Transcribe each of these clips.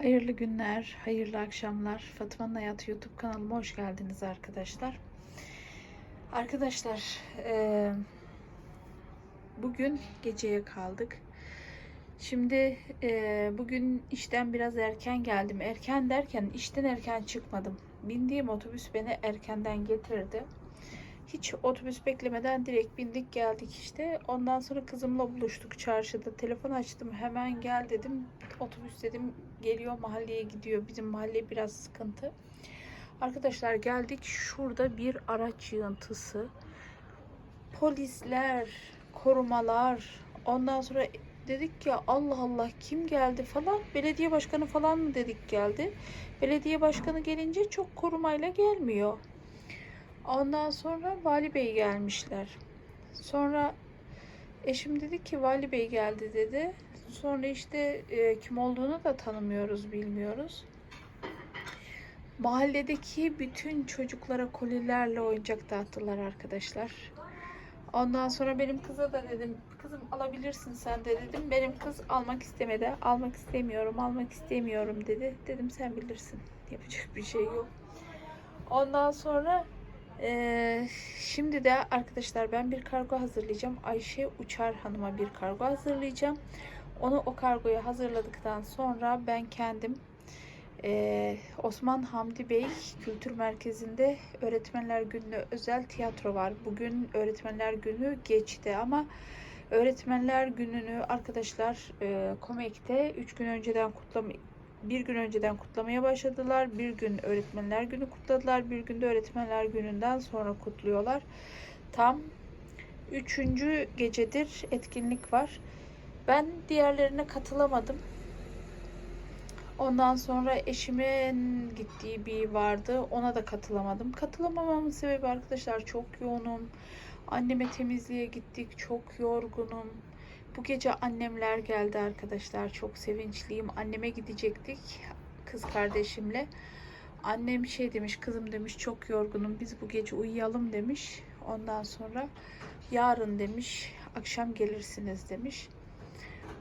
Hayırlı günler, hayırlı akşamlar. Fatma'nın Hayatı YouTube kanalıma hoş geldiniz arkadaşlar. Arkadaşlar, eee, bugün geceye kaldık. Şimdi eee, bugün işten biraz erken geldim. Erken derken işten erken çıkmadım. Bindiğim otobüs beni erkenden getirdi. Hiç otobüs beklemeden direkt bindik geldik işte. Ondan sonra kızımla buluştuk çarşıda. Telefon açtım hemen gel dedim. Otobüs dedim geliyor mahalleye gidiyor. Bizim mahalle biraz sıkıntı. Arkadaşlar geldik. Şurada bir araç yığıntısı. Polisler, korumalar. Ondan sonra dedik ki Allah Allah kim geldi falan. Belediye başkanı falan mı dedik geldi. Belediye başkanı gelince çok korumayla gelmiyor. Ondan sonra Vali Bey gelmişler. Sonra eşim dedi ki Vali Bey geldi dedi. Sonra işte e, kim olduğunu da tanımıyoruz, bilmiyoruz. Mahalledeki bütün çocuklara kolilerle oyuncak dağıttılar arkadaşlar. Ondan sonra benim kıza da dedim, kızım alabilirsin sen de dedim. Benim kız almak istemedi. Almak istemiyorum, almak istemiyorum dedi. Dedim sen bilirsin. Yapacak bir şey yok. Ondan sonra ee, şimdi de arkadaşlar ben bir kargo hazırlayacağım. Ayşe Uçar Hanım'a bir kargo hazırlayacağım. Onu o kargoyu hazırladıktan sonra ben kendim ee, Osman Hamdi Bey Kültür Merkezi'nde Öğretmenler Günü'ne özel tiyatro var. Bugün Öğretmenler Günü geçti ama Öğretmenler Günü'nü arkadaşlar e, Komek'te 3 gün önceden kutlama bir gün önceden kutlamaya başladılar. Bir gün Öğretmenler Günü kutladılar. Bir gün de Öğretmenler Günü'nden sonra kutluyorlar. Tam üçüncü gecedir etkinlik var. Ben diğerlerine katılamadım. Ondan sonra eşimin gittiği bir vardı. Ona da katılamadım. Katılamamamın sebebi arkadaşlar çok yoğunum. Anneme temizliğe gittik. Çok yorgunum. Bu gece annemler geldi arkadaşlar. Çok sevinçliyim. Anneme gidecektik kız kardeşimle. Annem şey demiş, kızım demiş çok yorgunum. Biz bu gece uyuyalım demiş. Ondan sonra yarın demiş, akşam gelirsiniz demiş.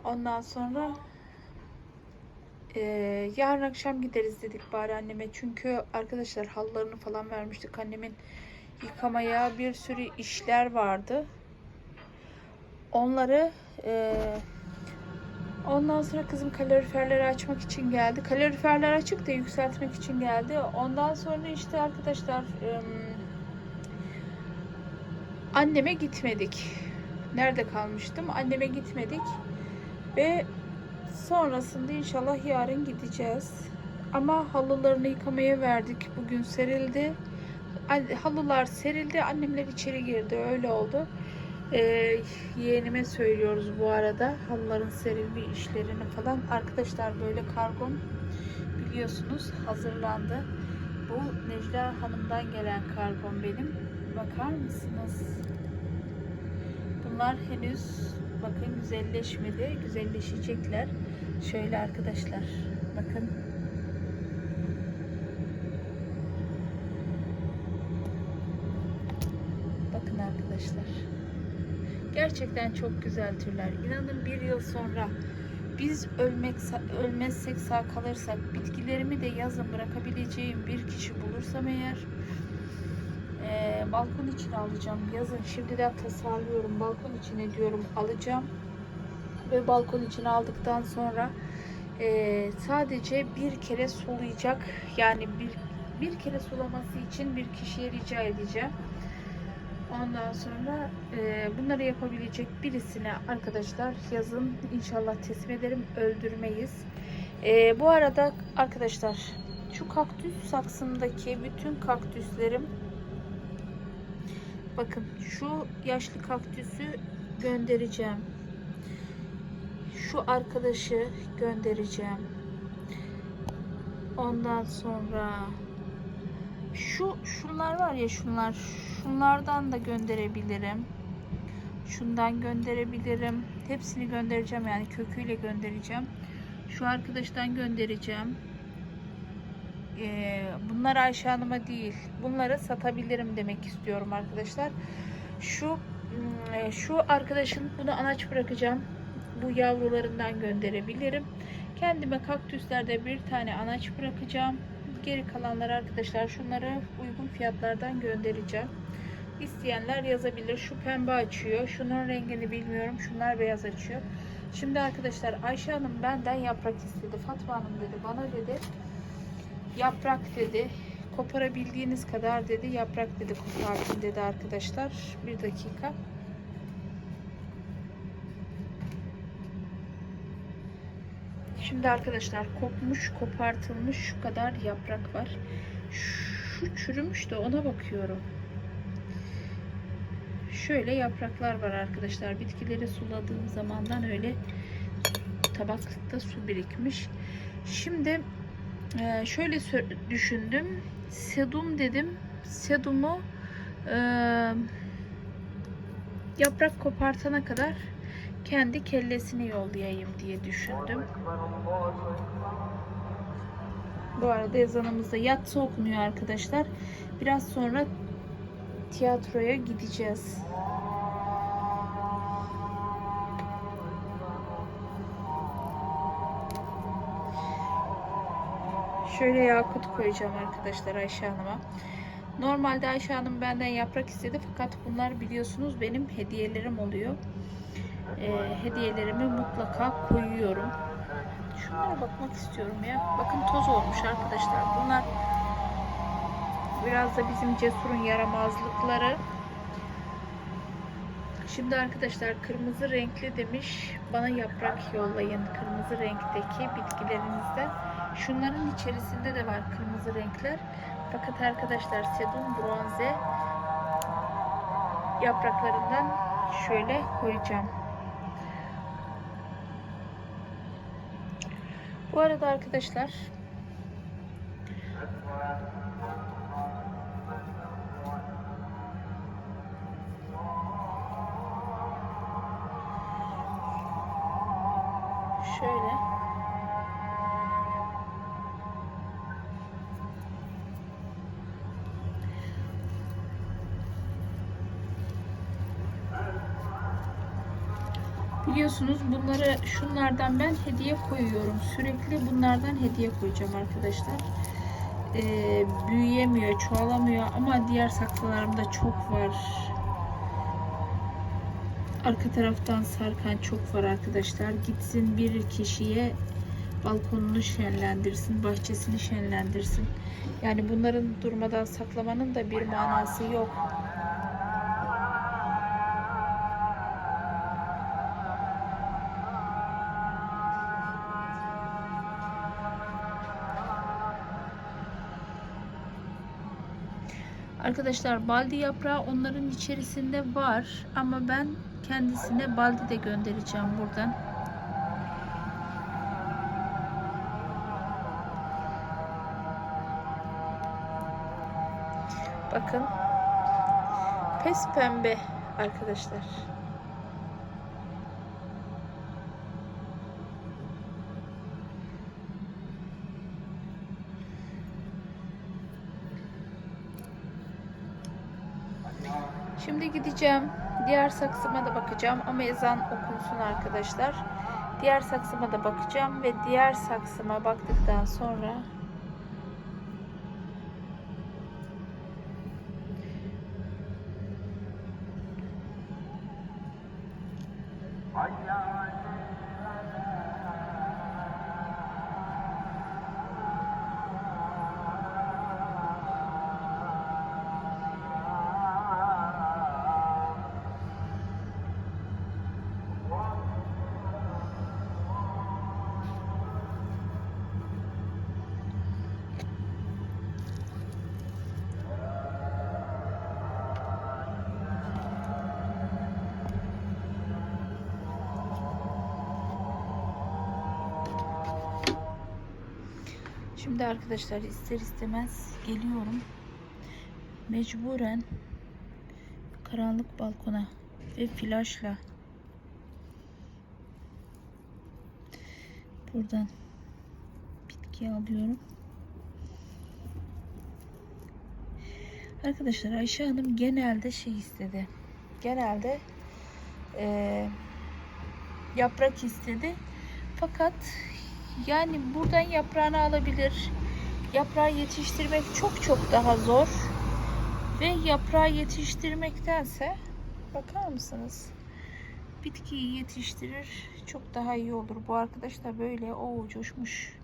Ondan sonra e, yarın akşam gideriz dedik bari anneme. Çünkü arkadaşlar halılarını falan vermiştik. Annemin yıkamaya bir sürü işler vardı. Onları e, ondan sonra kızım kaloriferleri açmak için geldi. Kaloriferler açık da yükseltmek için geldi. Ondan sonra işte arkadaşlar anneme gitmedik. Nerede kalmıştım? Anneme gitmedik. Ve sonrasında inşallah yarın gideceğiz. Ama halılarını yıkamaya verdik. Bugün serildi. Halılar serildi. Annemler içeri girdi. Öyle oldu. Ee, yeğenime söylüyoruz bu arada halıların serilme işlerini falan. Arkadaşlar böyle kargom biliyorsunuz hazırlandı. Bu Necla Hanım'dan gelen kargom benim. Bakar mısınız? Bunlar henüz bakın güzelleşmedi. Güzelleşecekler. Şöyle arkadaşlar bakın. Bakın arkadaşlar. Gerçekten çok güzel türler. İnanın bir yıl sonra biz ölmek ölmezsek sağ kalırsak bitkilerimi de yazın bırakabileceğim bir kişi bulursam eğer e, balkon için alacağım. Yazın şimdiden tasarlıyorum. Balkon için diyorum alacağım. Ve balkon için aldıktan sonra e, sadece bir kere sulayacak yani bir bir kere sulaması için bir kişiye rica edeceğim. Ondan sonra e, bunları yapabilecek birisine arkadaşlar yazın inşallah teslim ederim. Öldürmeyiz. E, bu arada arkadaşlar şu kaktüs saksımdaki bütün kaktüslerim bakın şu yaşlı kaktüsü göndereceğim. Şu arkadaşı göndereceğim. Ondan sonra şu şunlar var ya şunlar şunlardan da gönderebilirim. Şundan gönderebilirim. Hepsini göndereceğim yani köküyle göndereceğim. Şu arkadaştan göndereceğim. Ee, bunlar Ayşe Hanım'a değil. Bunları satabilirim demek istiyorum arkadaşlar. Şu şu arkadaşın bunu anaç bırakacağım. Bu yavrularından gönderebilirim. Kendime kaktüslerde bir tane anaç bırakacağım. Geri kalanları arkadaşlar şunları uygun fiyatlardan göndereceğim. İsteyenler yazabilir. Şu pembe açıyor. Şunun rengini bilmiyorum. Şunlar beyaz açıyor. Şimdi arkadaşlar Ayşe Hanım benden yaprak istedi. Fatma Hanım dedi bana dedi. Yaprak dedi. Koparabildiğiniz kadar dedi. Yaprak dedi kopartın dedi arkadaşlar. Bir dakika. Şimdi arkadaşlar kopmuş, kopartılmış şu kadar yaprak var. Şu çürümüş de ona bakıyorum. Şöyle yapraklar var arkadaşlar. Bitkileri suladığım zamandan öyle tabakta su birikmiş. Şimdi e, şöyle düşündüm. Sedum dedim. Sedumu e, yaprak kopartana kadar kendi kellesini yollayayım diye düşündüm. Bu arada ezanımızda yatsı okunuyor arkadaşlar. Biraz sonra tiyatroya gideceğiz. Şöyle yakut koyacağım arkadaşlar Ayşe Hanım'a. Normalde Ayşe Hanım benden yaprak istedi fakat bunlar biliyorsunuz benim hediyelerim oluyor. Ee, hediyelerimi mutlaka koyuyorum. Şunlara bakmak istiyorum ya. Bakın toz olmuş arkadaşlar. Bunlar biraz da bizim cesurun yaramazlıkları. Şimdi arkadaşlar kırmızı renkli demiş. Bana yaprak yollayın. Kırmızı renkteki bitkilerinizden. Şunların içerisinde de var kırmızı renkler. Fakat arkadaşlar sedum bronze yapraklarından şöyle koyacağım. Bu arada arkadaşlar şöyle Biliyorsunuz bunları şunlardan ben hediye koyuyorum. Sürekli bunlardan hediye koyacağım arkadaşlar. Ee, büyüyemiyor, çoğalamıyor ama diğer saksılarımda çok var. Arka taraftan sarkan çok var arkadaşlar. Gitsin bir kişiye balkonunu şenlendirsin, bahçesini şenlendirsin. Yani bunların durmadan saklamanın da bir manası yok. Arkadaşlar baldi yaprağı onların içerisinde var ama ben kendisine baldi de göndereceğim buradan. Bakın. Pes pembe arkadaşlar. Şimdi gideceğim. Diğer saksıma da bakacağım ama ezan okunsun arkadaşlar. Diğer saksıma da bakacağım ve diğer saksıma baktıktan sonra Şimdi arkadaşlar ister istemez geliyorum. Mecburen karanlık balkona ve flaşla buradan bitki alıyorum. Arkadaşlar Ayşe Hanım genelde şey istedi. Genelde eee, yaprak istedi. Fakat Yani buradan yaprağını alabilir. Yaprağı yetiştirmek çok çok daha zor. Ve yaprağı yetiştirmektense bakar mısınız? Bitkiyi yetiştirir. Çok daha iyi olur. Bu arkadaş da böyle o coşmuş.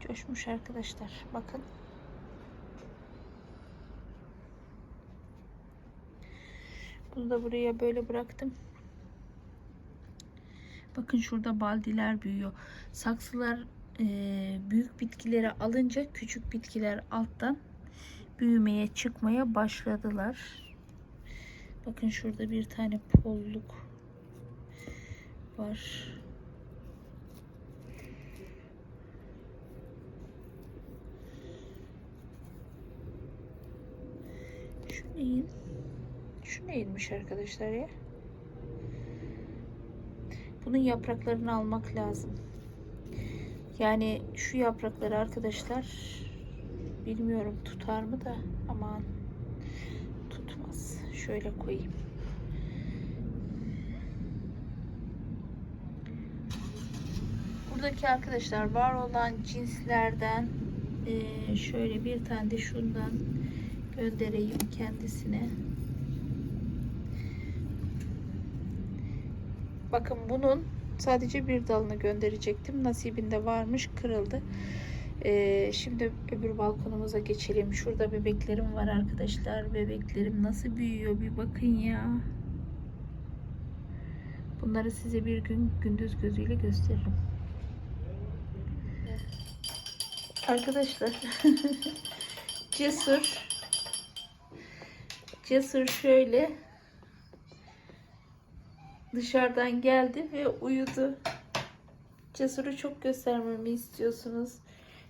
Coşmuş arkadaşlar. Bakın. Bunu da buraya böyle bıraktım. Bakın şurada baldiler büyüyor. Saksılar e, büyük bitkileri alınca küçük bitkiler alttan büyümeye çıkmaya başladılar. Bakın şurada bir tane polluk var. Şu neyin? Şu neymiş arkadaşlar ya? Bunun yapraklarını almak lazım. Yani şu yaprakları arkadaşlar bilmiyorum tutar mı da aman tutmaz. Şöyle koyayım. Buradaki arkadaşlar var olan cinslerden şöyle bir tane de şundan göndereyim kendisine. Bakın bunun sadece bir dalını gönderecektim. Nasibinde varmış kırıldı. Ee, şimdi öbür balkonumuza geçelim. Şurada bebeklerim var arkadaşlar. Bebeklerim nasıl büyüyor bir bakın ya. Bunları size bir gün gündüz gözüyle gösteririm. Arkadaşlar Cesur Cesur şöyle dışarıdan geldi ve uyudu. Cesur'u çok göstermemi istiyorsunuz.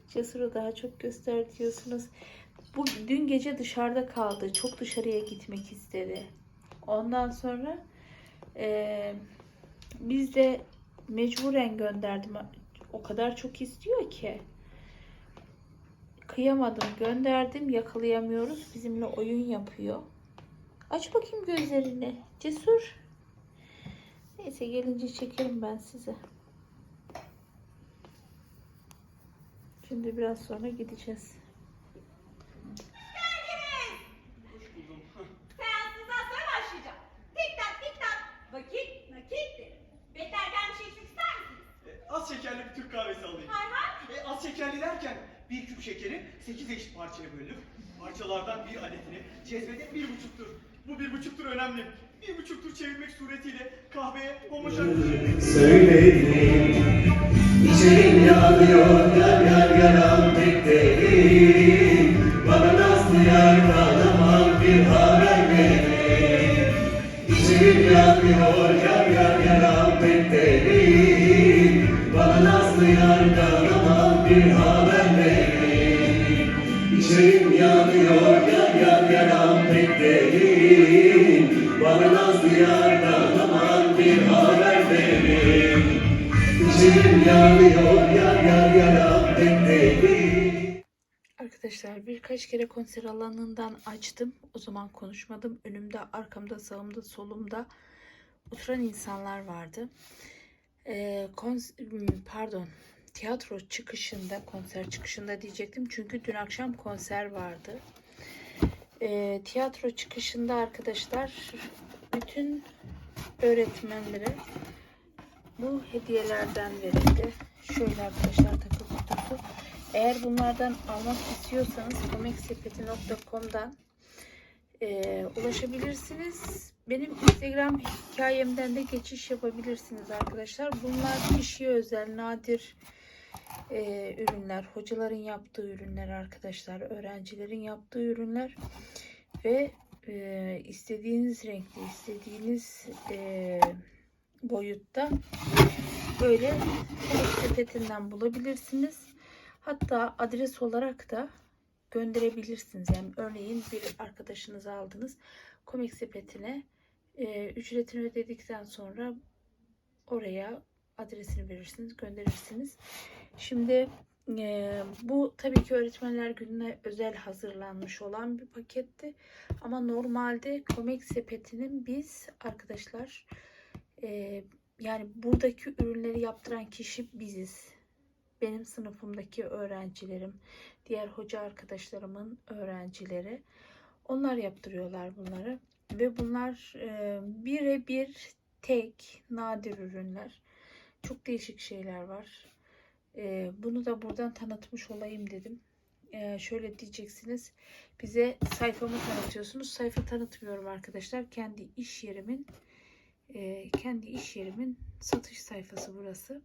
Cesur'u daha çok göster diyorsunuz. Bu dün gece dışarıda kaldı. Çok dışarıya gitmek istedi. Ondan sonra eee, biz de mecburen gönderdim. O kadar çok istiyor ki. Kıyamadım gönderdim. Yakalayamıyoruz. Bizimle oyun yapıyor. Aç bakayım gözlerini. Cesur. Neyse gelince çekerim ben size. Şimdi biraz sonra gideceğiz. Az şekerli bir Türk kahvesi alayım. Hay hay. E, az şekerli derken bir küp şekeri 8 eşit parçaya bölünüp parçalardan bir adetini cezbedip bir buçuktur. Bu bir buçuktur önemli. Bir buçuktur çevirmek suretiyle kahveye homojen... Söyledim İçerim yanıyor yar yar yaram değil Bana nazlı yar kalamam bir haber verin İçerim yanıyor yar yar yaram değil Bana nazlı yar kalamam bir haber Bana nazlı yar kalamam bir haber verin İçerim yanıyor yar yar pek değil Arkadaşlar birkaç kere konser alanından açtım. O zaman konuşmadım. Önümde, arkamda, sağımda, solumda oturan insanlar vardı. Ee, pardon, tiyatro çıkışında, konser çıkışında diyecektim. Çünkü dün akşam konser vardı. Ee, tiyatro çıkışında arkadaşlar bütün öğretmenlere bu hediyelerden verildi. Şöyle arkadaşlar takı kutusu. Eğer bunlardan almak istiyorsanız komeksepeti.com'dan e, ulaşabilirsiniz. Benim Instagram hikayemden de geçiş yapabilirsiniz arkadaşlar. Bunlar kişiye özel nadir e, ürünler. Hocaların yaptığı ürünler arkadaşlar. Öğrencilerin yaptığı ürünler. Ve e, istediğiniz renkte, istediğiniz e, boyutta böyle Komik sepetinden bulabilirsiniz. Hatta adres olarak da gönderebilirsiniz. Yani örneğin bir arkadaşınızı aldınız. Komik sepetine e, ücretini ödedikten sonra oraya adresini verirsiniz, gönderirsiniz. Şimdi e, bu tabii ki öğretmenler gününe özel hazırlanmış olan bir paketti. Ama normalde komik sepetinin biz arkadaşlar e, yani buradaki ürünleri yaptıran kişi biziz. Benim sınıfımdaki öğrencilerim, diğer hoca arkadaşlarımın öğrencileri. Onlar yaptırıyorlar bunları. Ve bunlar e, birebir tek, nadir ürünler. Çok değişik şeyler var. E, bunu da buradan tanıtmış olayım dedim. E, şöyle diyeceksiniz. Bize sayfamı tanıtıyorsunuz. Sayfa tanıtmıyorum arkadaşlar. Kendi iş yerimin e, kendi iş yerimin satış sayfası burası.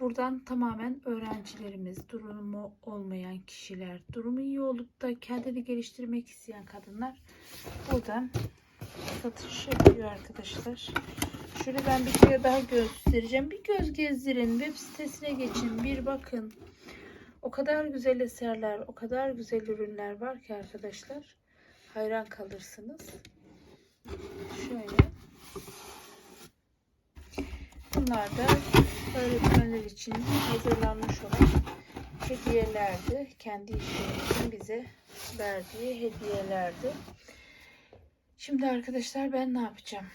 Buradan tamamen öğrencilerimiz, durumu olmayan kişiler, durumu iyi olup da kendini geliştirmek isteyen kadınlar buradan satış yapıyor arkadaşlar. Şöyle ben bir kere daha göstereceğim. Bir göz gezdirin. Web sitesine geçin. Bir bakın. O kadar güzel eserler, o kadar güzel ürünler var ki arkadaşlar. Hayran kalırsınız. Şöyle. Bunlar da öğretmenler için hazırlanmış olan hediyelerdi. Kendi işlerimizin bize verdiği hediyelerdi. Şimdi arkadaşlar ben ne yapacağım?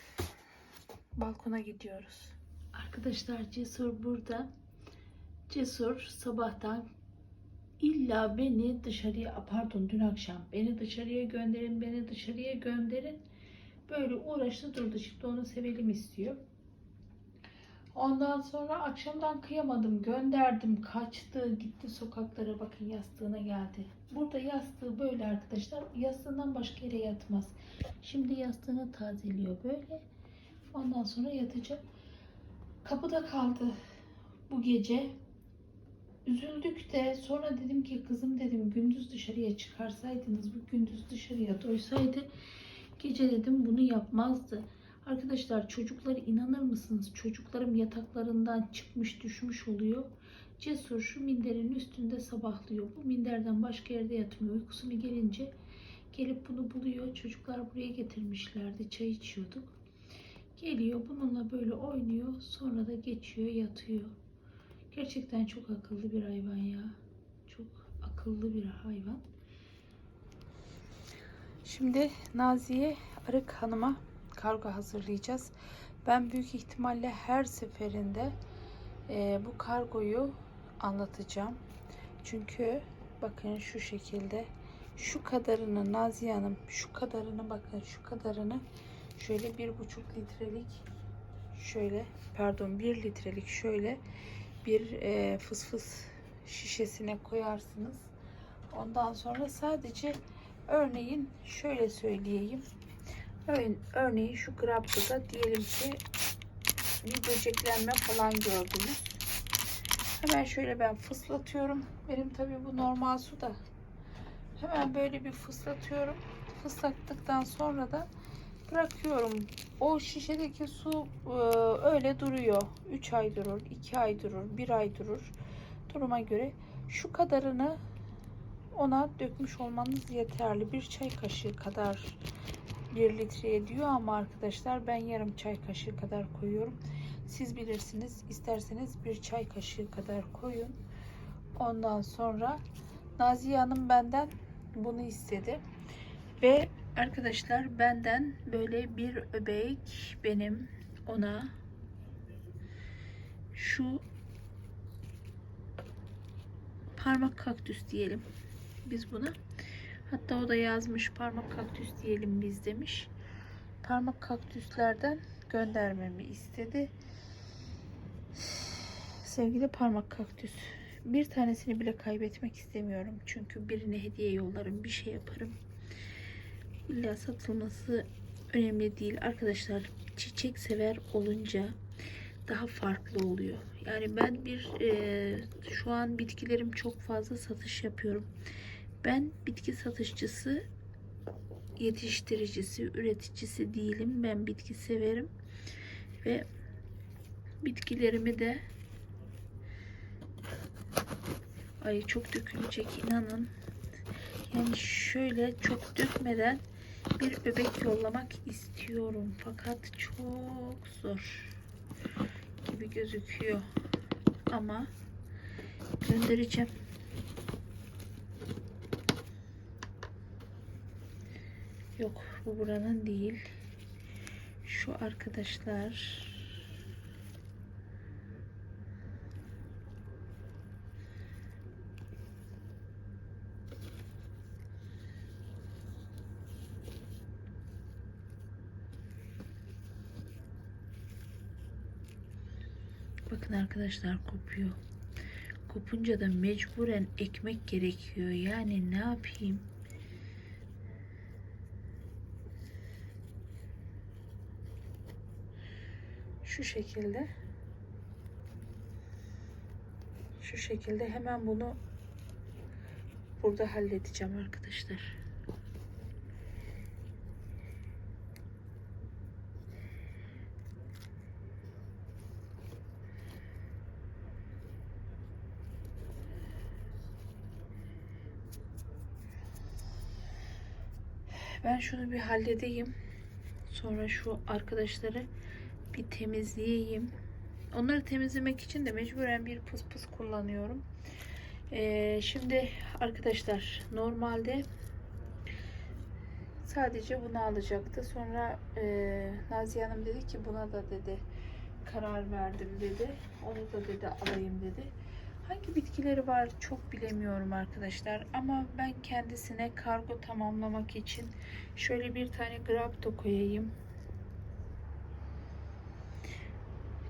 Balkona gidiyoruz. Arkadaşlar Cesur burada. Cesur sabahtan illa beni dışarıya pardon dün akşam beni dışarıya gönderin beni dışarıya gönderin böyle uğraştı durdu şimdi onu sevelim istiyor. Ondan sonra akşamdan kıyamadım gönderdim kaçtı gitti sokaklara bakın yastığına geldi. Burada yastığı böyle arkadaşlar yastığından başka yere yatmaz. Şimdi yastığını tazeliyor böyle. Ondan sonra yatacak. Kapıda kaldı bu gece. Üzüldük de sonra dedim ki kızım dedim gündüz dışarıya çıkarsaydınız bu gündüz dışarıya doysaydı gece dedim bunu yapmazdı. Arkadaşlar çocuklar inanır mısınız? Çocuklarım yataklarından çıkmış düşmüş oluyor. Cesur şu minderin üstünde sabahlıyor. Bu minderden başka yerde yatmıyor. Uykusunu gelince gelip bunu buluyor. Çocuklar buraya getirmişlerdi. Çay içiyorduk. Geliyor bununla böyle oynuyor. Sonra da geçiyor yatıyor. Gerçekten çok akıllı bir hayvan ya. Çok akıllı bir hayvan. Şimdi Naziye Arık Hanım'a kargo hazırlayacağız. Ben büyük ihtimalle her seferinde e, bu kargoyu anlatacağım. Çünkü bakın şu şekilde şu kadarını Naziye Hanım şu kadarını bakın şu kadarını şöyle bir buçuk litrelik şöyle pardon bir litrelik şöyle bir e, fıs fıs şişesine koyarsınız. Ondan sonra sadece örneğin şöyle söyleyeyim. Örneğin, şu graptoda diyelim ki bir böceklenme falan gördünüz. Hemen şöyle ben fıslatıyorum. Benim tabii bu normal su da. Hemen böyle bir fıslatıyorum. Fıslattıktan sonra da bırakıyorum. O şişedeki su e, öyle duruyor. 3 ay durur, 2 ay durur, 1 ay durur. Duruma göre şu kadarını ona dökmüş olmanız yeterli. Bir çay kaşığı kadar 1 litreye diyor ama arkadaşlar ben yarım çay kaşığı kadar koyuyorum. Siz bilirsiniz. İsterseniz bir çay kaşığı kadar koyun. Ondan sonra Naziye Hanım benden bunu istedi. Ve arkadaşlar benden böyle bir öbek benim ona şu parmak kaktüs diyelim biz buna. Hatta o da yazmış parmak kaktüs diyelim biz demiş. Parmak kaktüslerden göndermemi istedi. Sevgili parmak kaktüs. Bir tanesini bile kaybetmek istemiyorum. Çünkü birine hediye yollarım, bir şey yaparım. İlla satılması önemli değil. Arkadaşlar çiçek sever olunca daha farklı oluyor. Yani ben bir e, şu an bitkilerim çok fazla satış yapıyorum. Ben bitki satışçısı, yetiştiricisi, üreticisi değilim. Ben bitki severim ve bitkilerimi de ay çok dökülecek inanın. Yani şöyle çok dökmeden bir bebek yollamak istiyorum. Fakat çok zor gibi gözüküyor. Ama göndereceğim. Yok bu buranın değil. Şu arkadaşlar Bakın arkadaşlar kopuyor. Kopunca da mecburen ekmek gerekiyor. Yani ne yapayım? Şu şekilde. Şu şekilde hemen bunu burada halledeceğim arkadaşlar. Ben şunu bir halledeyim. Sonra şu arkadaşları bir temizleyeyim. Onları temizlemek için de mecburen bir pıs pıs kullanıyorum. Ee, şimdi arkadaşlar normalde sadece bunu alacaktı. Sonra e, Naziye Hanım dedi ki buna da dedi karar verdim dedi. Onu da dedi alayım dedi. Hangi bitkileri var çok bilemiyorum arkadaşlar. Ama ben kendisine kargo tamamlamak için şöyle bir tane grapto koyayım.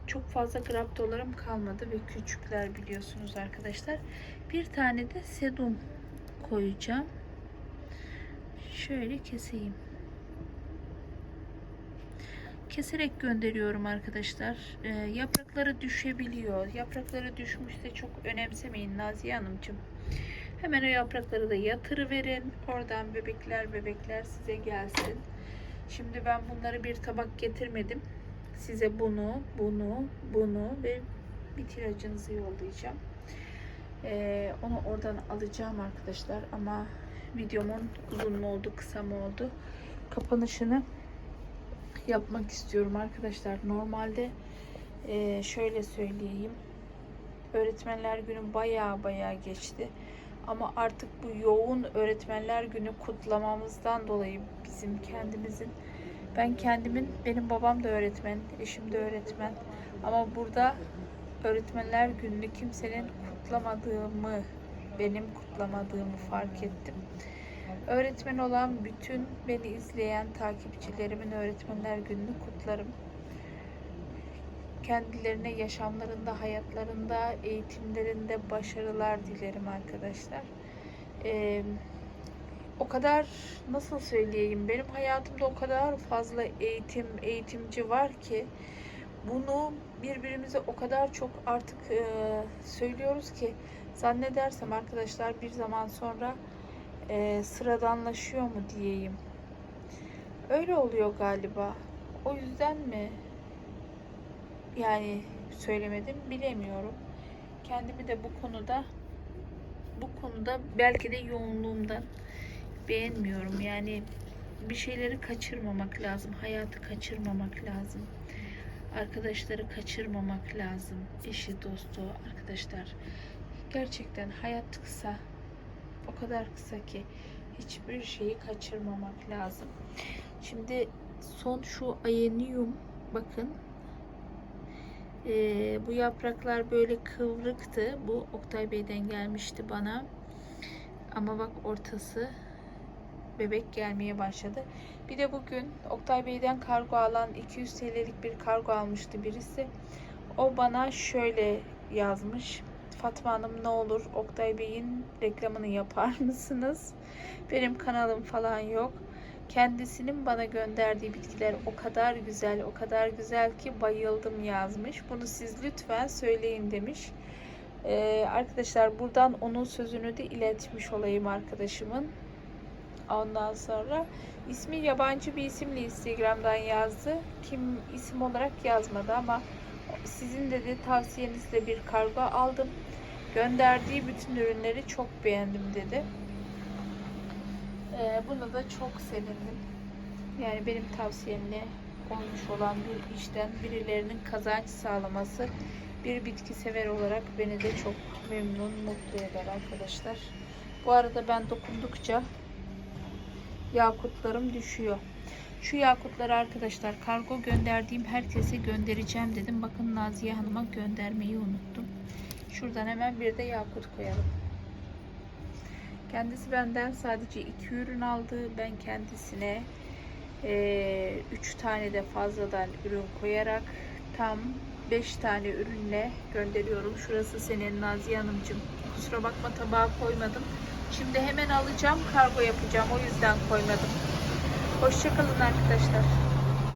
Çok fazla graptolarım kalmadı ve küçükler biliyorsunuz arkadaşlar. Bir tane de sedum koyacağım. Şöyle keseyim. Keserek gönderiyorum arkadaşlar. Ee, yaprakları düşebiliyor. Yaprakları düşmüşse çok önemsemeyin Naziye Hanımcığım. Hemen o yaprakları da yatırıverin. Oradan bebekler bebekler size gelsin. Şimdi ben bunları bir tabak getirmedim. Size bunu, bunu, bunu ve bir ilacınızı yollayacağım. Ee, onu oradan alacağım arkadaşlar ama videomun uzun mu oldu, kısa mı oldu? Kapanışını yapmak istiyorum arkadaşlar. Normalde e, şöyle söyleyeyim. Öğretmenler günü baya baya geçti. Ama artık bu yoğun öğretmenler günü kutlamamızdan dolayı bizim kendimizin ben kendimin benim babam da öğretmen, eşim de öğretmen. Ama burada öğretmenler gününü kimsenin kutlamadığımı, benim kutlamadığımı fark ettim. Öğretmen olan bütün beni izleyen takipçilerimin öğretmenler gününü kutlarım. Kendilerine yaşamlarında, hayatlarında, eğitimlerinde başarılar dilerim arkadaşlar. Ee, o kadar nasıl söyleyeyim benim hayatımda o kadar fazla eğitim, eğitimci var ki bunu birbirimize o kadar çok artık e, söylüyoruz ki zannedersem arkadaşlar bir zaman sonra e, sıradanlaşıyor mu diyeyim. Öyle oluyor galiba. O yüzden mi yani söylemedim bilemiyorum. Kendimi de bu konuda bu konuda belki de yoğunluğumdan beğenmiyorum. Yani bir şeyleri kaçırmamak lazım. Hayatı kaçırmamak lazım. Arkadaşları kaçırmamak lazım. Eşi, dostu, arkadaşlar. Gerçekten hayat kısa. O kadar kısa ki hiçbir şeyi kaçırmamak lazım. Şimdi son şu ayeniyum bakın. Ee, bu yapraklar böyle kıvrıktı. Bu Oktay Bey'den gelmişti bana. Ama bak ortası bebek gelmeye başladı. Bir de bugün Oktay Bey'den kargo alan 200 TL'lik bir kargo almıştı birisi. O bana şöyle yazmış. Fatma Hanım ne olur Oktay Bey'in reklamını yapar mısınız? Benim kanalım falan yok. Kendisinin bana gönderdiği bitkiler o kadar güzel, o kadar güzel ki bayıldım yazmış. Bunu siz lütfen söyleyin demiş. Ee, arkadaşlar buradan onun sözünü de iletmiş olayım arkadaşımın. Ondan sonra ismi yabancı bir isimle Instagram'dan yazdı. Kim isim olarak yazmadı ama sizin dedi tavsiyenizle bir kargo aldım. Gönderdiği bütün ürünleri çok beğendim dedi. Ee, buna da çok sevindim. Yani benim tavsiyemle olmuş olan bir işten birilerinin kazanç sağlaması bir bitki sever olarak beni de çok memnun, mutlu eder arkadaşlar. Bu arada ben dokundukça yakutlarım düşüyor. Şu yakutları arkadaşlar kargo gönderdiğim herkese göndereceğim dedim. Bakın Naziye Hanım'a göndermeyi unuttum. Şuradan hemen bir de yakut koyalım. Kendisi benden sadece iki ürün aldı. Ben kendisine 3 tane de fazladan ürün koyarak tam 5 tane ürünle gönderiyorum. Şurası senin Naziye Hanımcığım. Kusura bakma tabağa koymadım. Şimdi hemen alacağım kargo yapacağım. O yüzden koymadım. Hoşçakalın arkadaşlar.